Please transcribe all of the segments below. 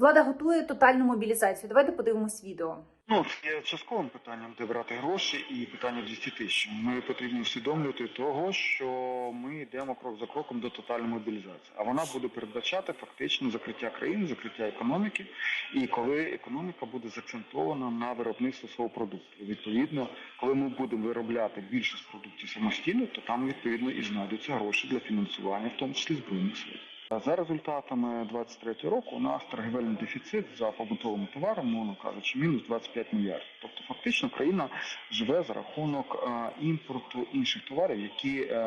Влада готує тотальну мобілізацію. Давайте подивимось відео. Ну, є частковим питанням, де брати гроші, і питання 200 тисяч. Ми потрібно усвідомлювати того, що ми йдемо крок за кроком до тотальної мобілізації. А вона буде передбачати фактично закриття країни, закриття економіки. І коли економіка буде заакцентована на виробництво свого продукту. Відповідно, коли ми будемо виробляти більшість продуктів самостійно, то там відповідно і знайдуться гроші для фінансування, в тому числі збройних сил. За результатами 23 року у нас торгівельний дефіцит за побутовими товарами, мовно кажучи, мінус 25 мільярдів. Тобто, фактично, країна живе за рахунок е, імпорту інших товарів, які е,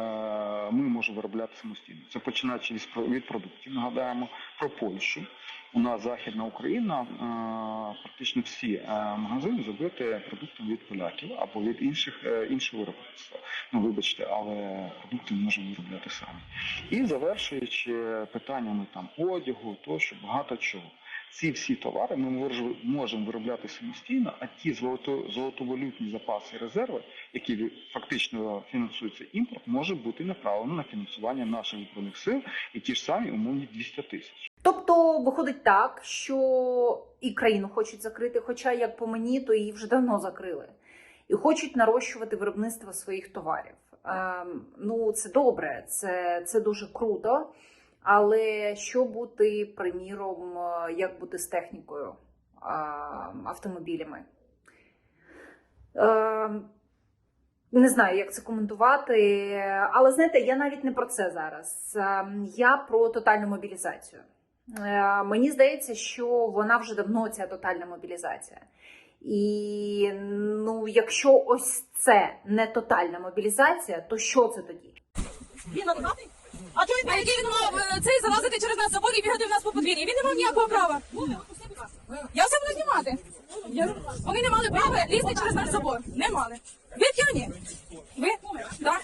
ми можемо виробляти самостійно. Це починаючи від продуктів. Нагадаємо про Польщу. У нас Західна Україна, е, практично всі е, магазини забиті продуктами від поляків або від інших е, іншого виробництва. Ну вибачте, але продукти можемо виробляти самі. І завершуючи питаннями там одягу, тощо багато чого. Ці всі товари ми можемо виробляти самостійно, а ті золото, золотовалютні запаси резерви, які фактично фінансуються імпорт, може бути направлено на фінансування наших збройних сил і ті ж самі умовні 200 тисяч. Тобто виходить так, що і країну хочуть закрити, хоча, як по мені, то її вже давно закрили, і хочуть нарощувати виробництво своїх товарів. Ем, ну, це добре, це, це дуже круто. Але що бути, приміром, е, як бути з технікою, ем, автомобілями? Ем, не знаю, як це коментувати, але знаєте, я навіть не про це зараз. Ем, Я про тотальну мобілізацію. Е, Мені здається, що вона вже давно ця тотальна мобілізація. І ну, якщо ось це не тотальна мобілізація, то що це тоді? Він? А він а який він мав е, цей залазити через нас забор і бігати в нас по подвір'ї? Він не мав ніякого права. Я все буду знімати. Я- Вони не мали права лізти через наш забор. Не мали. Ви п'яні? Ви? Так.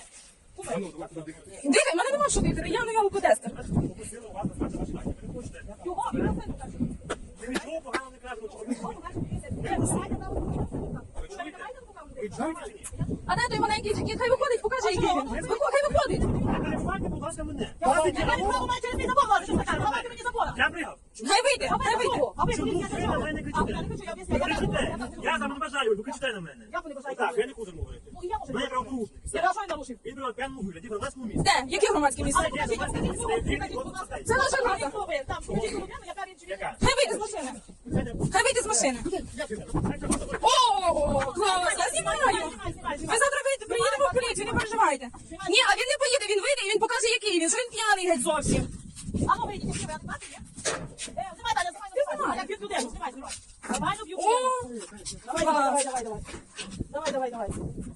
Дихай, мене нема що дихати, я не алкотестер. Його, А де той маленький джекіт? Хай виходить, покаже, який він. Виходь, Хай виходить. Перестаньте, будь ласка, мене. Я пригав. Хай вийде, хай вийде. Чому ви на мене? Ви. Я за мене бажаю, ви на мене. Як ви не? Так, я не хочу говорити. Ви правопорушник. Я на що я нарушив? Він був п'яному вигляді, в громадському місці. Де? Яке громадське місце? Це наша хата. Яка? Хай вийде з машини. Хай вийде з машини. О, клас, я знімаю. Ви завтра вийдете, приїдемо в поліцію, не переживайте. Ні, а він не поїде, він вийде і він покаже, який він, що він п'яний геть зовсім. А ну вийдіть, знімай, адвокат є? Е, Давай, давай, давай, давай. Давай, давай, давай.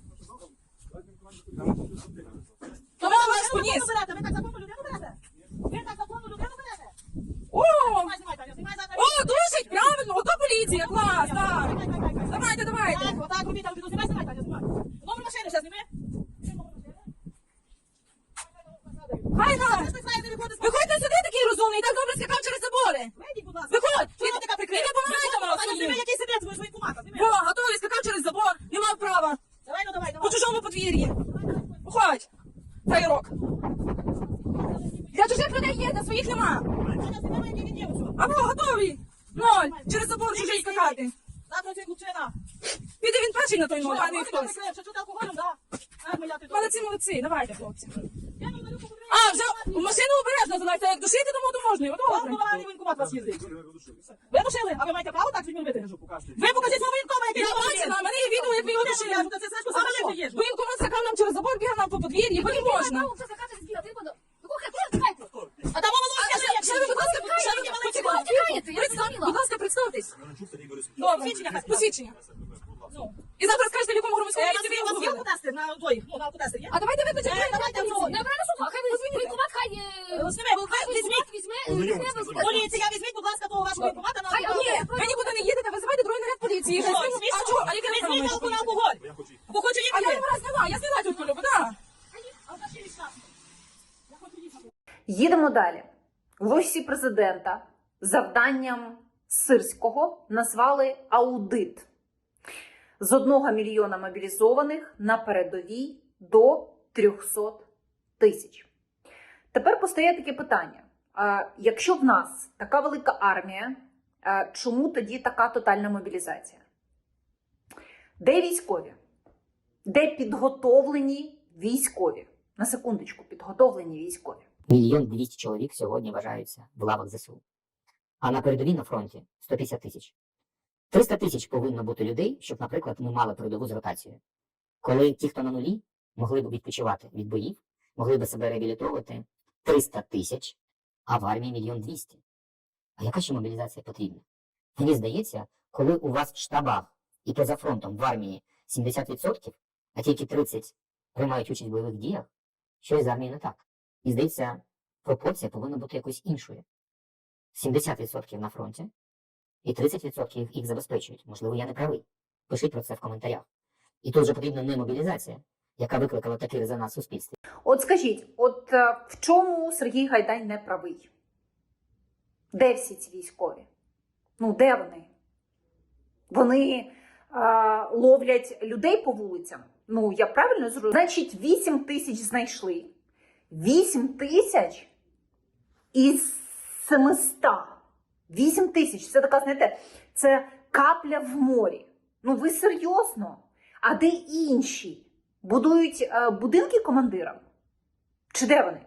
Через забор чужий скакати. Завтра цей хлопчина. Піде він перший на той ноль, а не хтось. Що чути алкоголем, да? Ти добре. Молодці, молодці, давайте, хлопці. Не А, вже в машину обережно залазьте, як душити, тому то можна. От Вам добре. поганий воєнкомат вас їздить. Ви душили, а ви маєте право так з людьми робити? Ви покажіть свого воєнкома, який Я бачила, в мене є відео, як ви його душили. Воєнкомат скакав нам через забор, бігав нам по подвір'ї, бо не можна. А там волосся ще є. Ще ви, будь ласка, ще ви, почекайте. Представ- Будь ласка, представтесь. Добре, посвідчення. І завтра скажете, в якому громадському місці ви його зробили. на той, ну, на алкотестер є? А давайте викличемо. Е, давайте в цього. Візьми, ви візьміть. Поліція, візьміть, будь ласка, того вашого воєнкомата на Ні, ви нікуди не їдете, визивайте другий наряд поліції. Що, Хай А чого? А яке Візьміть ви алко- на алкоголь. Бо хочу А я їхати. його раз зняла, я зняла тут полюбу, так. Їдемо далі. В офісі президента завданням Сирського назвали аудит з 1 мільйона мобілізованих на передовій до 300 тисяч. Тепер постає таке питання: якщо в нас така велика армія, Чому тоді така тотальна мобілізація? Де військові? Де підготовлені військові? На секундочку, підготовлені військові. Мільйон двісті чоловік сьогодні вважаються в лавах ЗСУ. А на передовій на фронті 150 тисяч. 300 тисяч повинно бути людей, щоб, наприклад, ми мали передову з ротацією. Коли ті, хто на нулі, могли б відпочивати від боїв, могли б себе реабілітовувати 300 тисяч, а в армії мільйон двісті. А яка ще мобілізація потрібна? Мені здається, коли у вас в штабах і поза фронтом в армії 70%, а тільки 30% приймають участь в бойових діях, щось з армією не так. І здається, пропорція повинна бути якоюсь іншою. 70% на фронті, і 30% їх, забезпечують. Можливо, я не правий. Пишіть про це в коментарях. І тут же потрібна не мобілізація, яка викликала такий резонанс в суспільстві. От скажіть, от е, в чому Сергій Гайдай не правий? Де всі ці військові? Ну, де вони? Вони е, ловлять людей по вулицям. Ну, я правильно зрозуміла? Значить, 8 тисяч знайшли. 8 тисяч із 700. 8 тисяч. Це така, знаєте, це капля в морі. Ну, ви серйозно? А де інші? Будують е, будинки командирам? Чи де вони?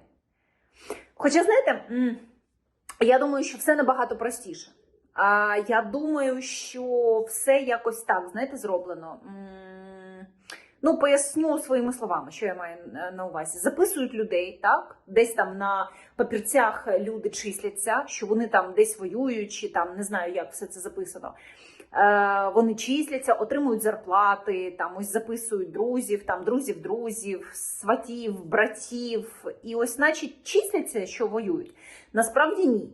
Хоча, знаєте, я думаю, що все набагато простіше. А я думаю, що все якось так, знаєте, зроблено. Ну, поясню своїми словами, що я маю е, на увазі. Записують людей, так? Десь там на папірцях люди числяться, що вони там десь воюють, чи там не знаю, як все це записано. Е, вони числяться, отримують зарплати, там ось записують друзів, там друзів, друзів, сватів, братів. І ось, значить, числяться, що воюють. Насправді ні.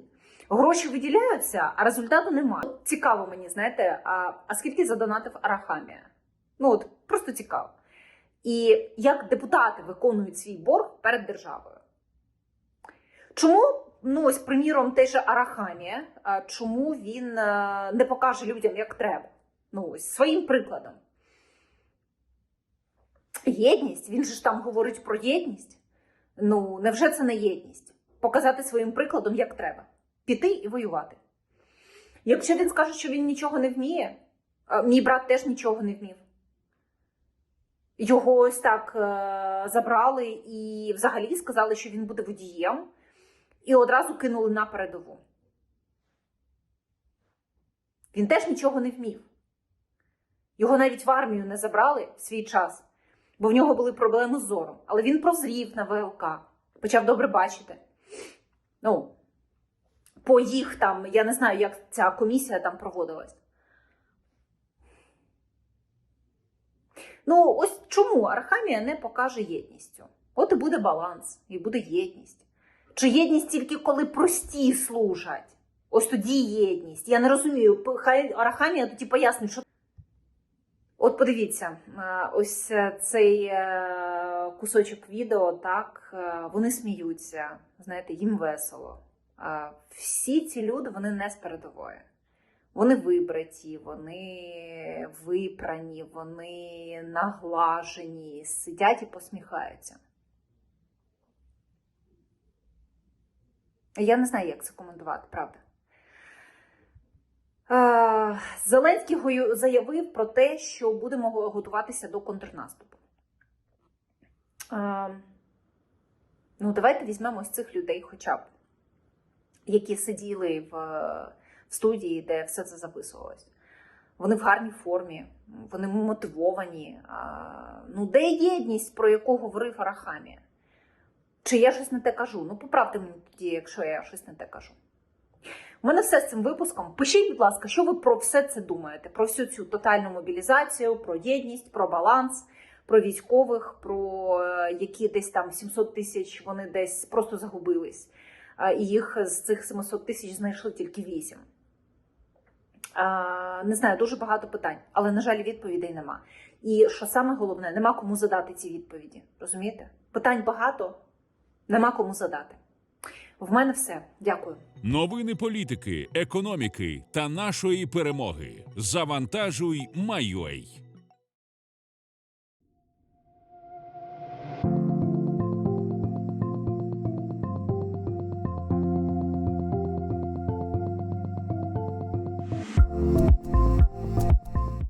Гроші виділяються, а результату немає. Цікаво мені, знаєте, а, а скільки задонатив Арахамія? Ну от просто цікаво. І як депутати виконують свій борг перед державою. Чому, ну ось, приміром, той же Арахамія, чому він е, не покаже людям, як треба? Ну ось своїм прикладом. Єдність, він же ж там говорить про єдність. Ну, невже це не єдність? Показати своїм прикладом, як треба. Піти і воювати. Якщо він скаже, що він нічого не вміє, мій брат теж нічого не вмів. Його ось так е, забрали і взагалі сказали, що він буде водієм, і одразу кинули на передову. Він теж нічого не вмів. Його навіть в армію не забрали в свій час, бо в нього були проблеми з зором. Але він прозрів на ВЛК, почав добре бачити. Ну, по їх там, я не знаю, як ця комісія там проводилась. Ну, ось чому Архамія не покаже єдністю? От і буде баланс, і буде єдність. Чи єдність тільки коли прості служать? Ось тоді єдність. Я не розумію, хай Арахамія тоді пояснить, що. От подивіться, е, ось е, цей е, кусочок відео, так, вони сміються, знаєте, їм весело. Всі ці люди вони не з передової. Вони вибраті, вони випрані, вони наглажені, сидять і посміхаються. Я не знаю, як це коментувати, правда. Зеленський заявив про те, що будемо готуватися до контрнаступу. Ну, давайте візьмемо ось цих людей, хоча б, які сиділи в студії, де все це записувалось. Вони в гарній формі, вони мотивовані. Ну, де єдність, про яку говорив Арахамія? Чи я щось не те кажу? Ну, поправте мені тоді, якщо я щось не те кажу. У мене все з цим випуском. Пишіть, будь ласка, що ви про все це думаєте? Про всю цю тотальну мобілізацію, про єдність, про баланс, про військових, про е, які десь там 700 тисяч вони десь просто загубились. І їх з цих 700 тисяч знайшли тільки 8. А, Не знаю, дуже багато питань, але, на жаль, відповідей нема. І що саме головне, нема кому задати ці відповіді. Розумієте? Питань багато, нема кому задати. В мене все. Дякую. Новини політики, економіки та нашої перемоги. Завантажуй, майой.